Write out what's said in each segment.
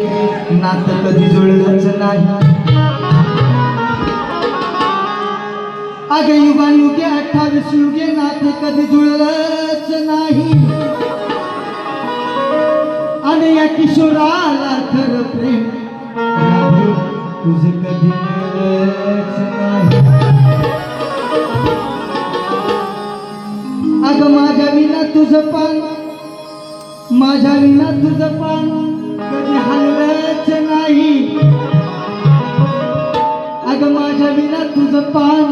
नात कधी जुळलंच नाही. अग युगानुगे अठ्ठावीस युगे नात कधी जुळलंच नाही. आणि या किशोराला खरं प्रेम तुझ कधी मिळलंच नाही. अग माझ्या विना तुझं पान माझ्या विना तुझं पान तुझं पान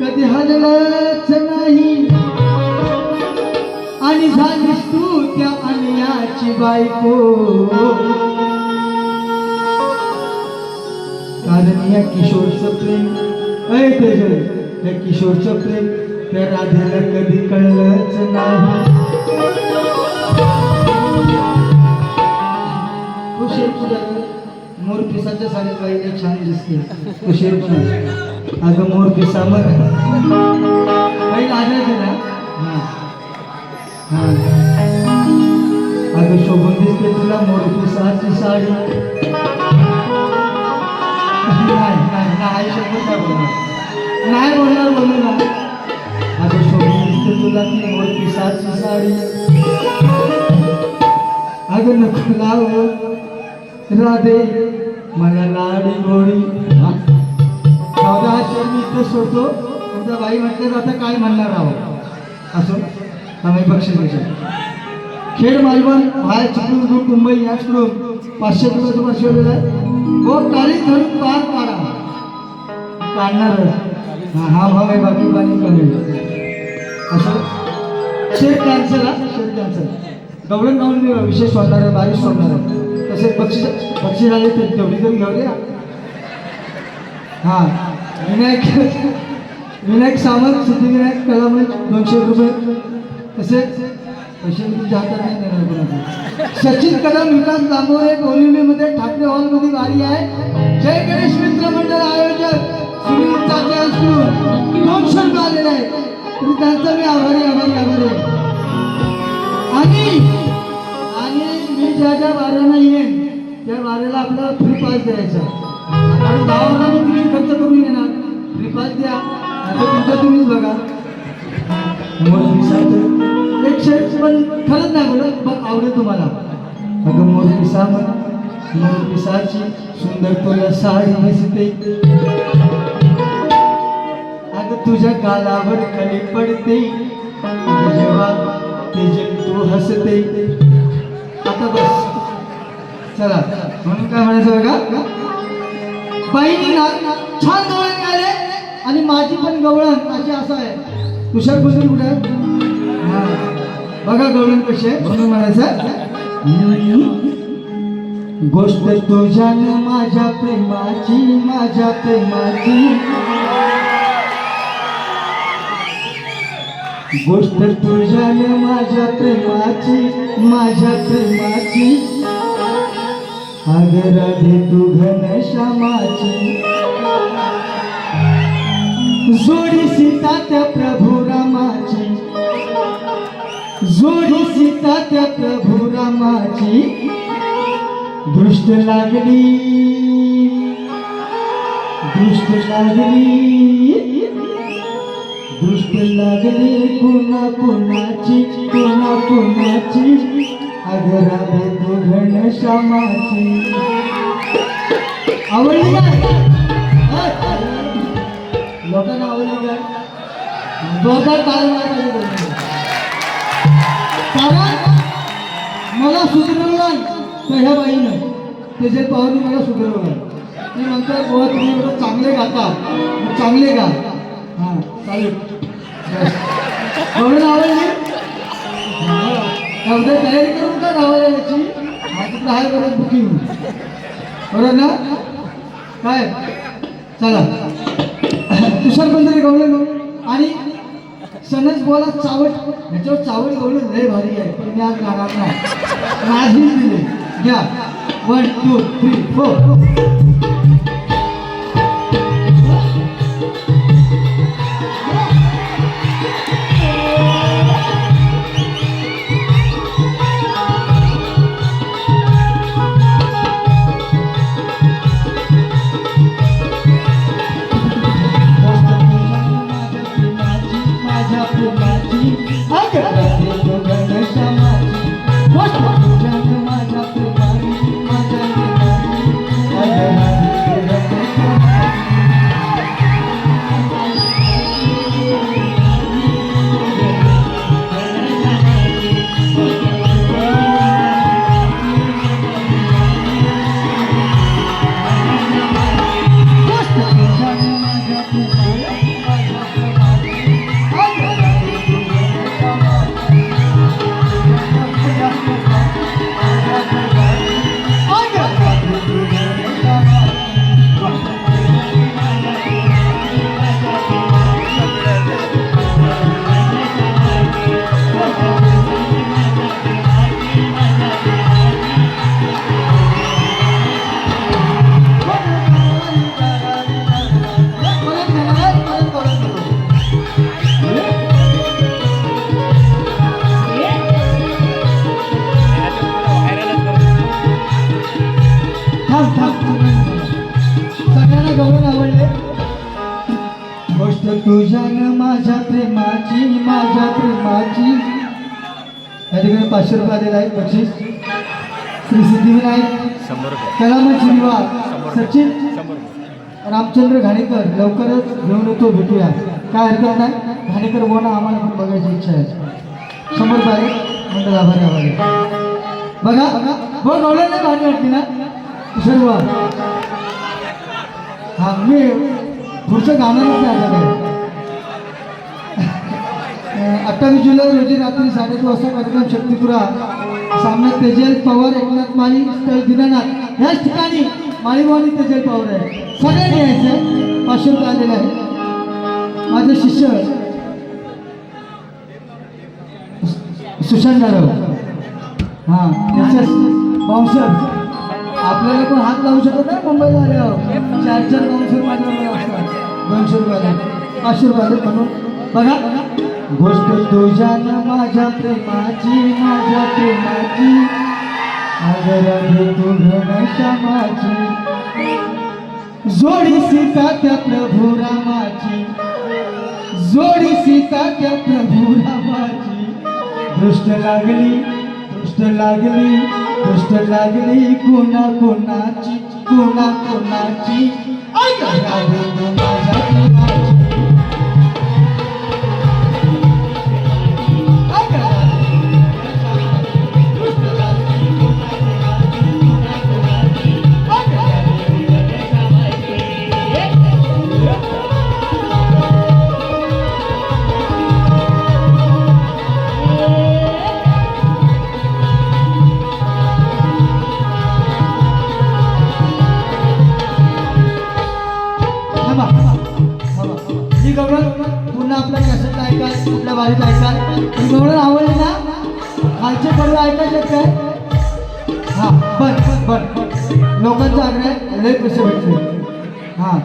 कधी हललंच नाही. आणि झालीस तू त्या अन्याची बायको. कारण या किशोरचं प्रेम अय तेजल या किशोरचं प्रेम त्या राधेला कधी कळलंच नाही. तो शेरपुरा मोर पिसाच्या साडीत छान दिसते. तो पण अगं मोर पिसा मग लाजायचं ना हा. अगं शोभून दिसते तुला मोर पिसाची साडी. नाही नाही बोलणार बोलू ना. अगं शोभून दिसते तुला ती मोर पिसाची साडी. अगं नको लाव. राधे मला लाडी गोडी. चौदा शहर मी इथं सोडतो. तुमचा बाई म्हटलं आता काय म्हणणार आहोत असं. आम्ही पक्ष घेतो खेड मालवण बाहेर चिपळूण ग्रुप मुंबई याचकडून पाचशे रुपये तुम्हाला शिवलेला आहे. हो काळी धरून पार पाडा. काढणार हा भाव आहे बाकी पाणी कमी असं. शेट कॅन्सल हा शेट कॅन्सल गवळण गावून मी विशेष वाटणार आहे बारीक सोडणार आहे. तसे पक्षी पक्षी झाले ते तेवढी तरी घेऊ द्या हां. विनायक विनायक सावंत सिद्धिविनायक कलामंच दोनशे रुपये. तसेच पैसे तुमच्या हातात नाही देणार कोणाला सचिन कदम विकास दामोरे बोरिवलीमध्ये ठाकरे हॉलमध्ये वारी आहे. जय गणेश मित्र मंडळ आयोजक सुनील चाचे हायस्कूल दोनशे रुपये आलेले आहे तरी त्यांचा मी आभारी आभारी आभारी आहे. आणि आणि मी ज्या ज्या वाऱ्यांना येईन त्या वाऱ्याला आपल्याला फ्री पास द्यायचा. आणि गावाला तुम्ही खर्च करून येणार. फ्री द्या आता तुमचं तुम्हीच बघा. मोर पिसाचं एक शेट पण खरंच नाही बोलत पण आवडेल तुम्हाला. अगं मोर पिसा म्हण मोर पिसाची सुंदर तुला साडी दिसते. अगं तुझ्या गालावर कली पडते. अगं जेव्हा ते तू हसते. आता बस. चला म्हणून काय म्हणायचं बघा? बाईनी ना छान गवळण आणि माझी पण गवळण अशी असं आहे. तुषार कुठे कुठे आहे? बघा गवळण कशी आहे. म्हणून म्हणायचं गोष्ट तुझ्या माझ्या प्रेमाची माझ्या प्रेमाची. गोष्ट तुझ्या माझ्या प्रेमाची माझ्या प्रेमाची. अगर राधे तू घन श्यामाची जोडी सीता त्या प्रभू रामाची. जोडी सीता त्या प्रभू रामाची. दृष्ट लागली. दृष्ट लागली. दृष्ट लागली कुणा कुणाची कुणा कुणाची अगर राधे श्यामाची. आवडली लोकांना आवडली काय जोरदार ताली पाहिजे. कारण मला सुधरवलं तर ह्या बाईनं त्याचे पाहुणे मला सुधरवलं ते म्हणतात गोवा तुम्ही एवढं चांगले गाता. चांगले गा. हां चालेल. म्हणून आवडली हा. तयारी करून का गावाला याची? आता आहे बरं बुकिंग. बरोबर ना? काय? चला. तुषार बंदरे गवळे आणि सनज बोला चावट. ह्याच्यावर चावट गवळं लय भारी आहे. पण मी आज गाणार नाही. माझी दिले. घ्या. वन टू थ्री फोर या ठिकाणी पाचशे रुपये आलेला आहे बक्षीस. श्री सिद्धिविनायक. शंभर रुपये. कलामंच निवास सचिन. रामचंद्र घाणेकर. लवकरच घेऊन येतो भेटूया. काय हरकत नाही. घाणेकर बोना आम्हाला पण बघायची इच्छा आहे. समोर बारे मंडळ आभारी आभारी. बघा हो गवलं नाही भारी वाटली ना? सर्व हा मी पुढचं गाणं नाही आता अठ्ठावीस जुलै रोजी रात्री साडेआठ वाजता कार्यक्रम शक्तीपुरा. सामन्यात तेजल पवार एकनाथ माळी स्थळ दिनानाथ. ह्याच ठिकाणी माळीभावानी तेजल पवार आहे. सगळ्यांनी यायचं. पाचशे रुपये आलेले आहे माझे शिष्य सुशांत जाधव हां त्याच्या बाउन्सर आपल्याला पण हात लावू शकत नाही? मुंबईला आल्यावर चार चार बाउन्सर माझ्या दोनशे रुपये आले. पाचशे रुपये आले म्हणून. बघा. गोष्ट तुझ्यानं माझ्या प्रेमाची माझ्या प्रेमाची. अगर तुझ्या घनश्यामाची. जोडी सीता त्या प्रभू रामाची. जोडी सीता त्या प्रभू रामाची. दृष्ट लागली दृष्ट लागली दृष्ट लागली कोणा कोणाची कोणा कोणाची ऐक थांबा. ही पूर्ण आपला आपल्या ऐकाल कुठल्या बारीत ऐकाल. ही गवळण आवडले ना खालचे कडवे ऐकायचे काय? हां बर बर लोकांचा आग्रह लय पैसे भेटले हां.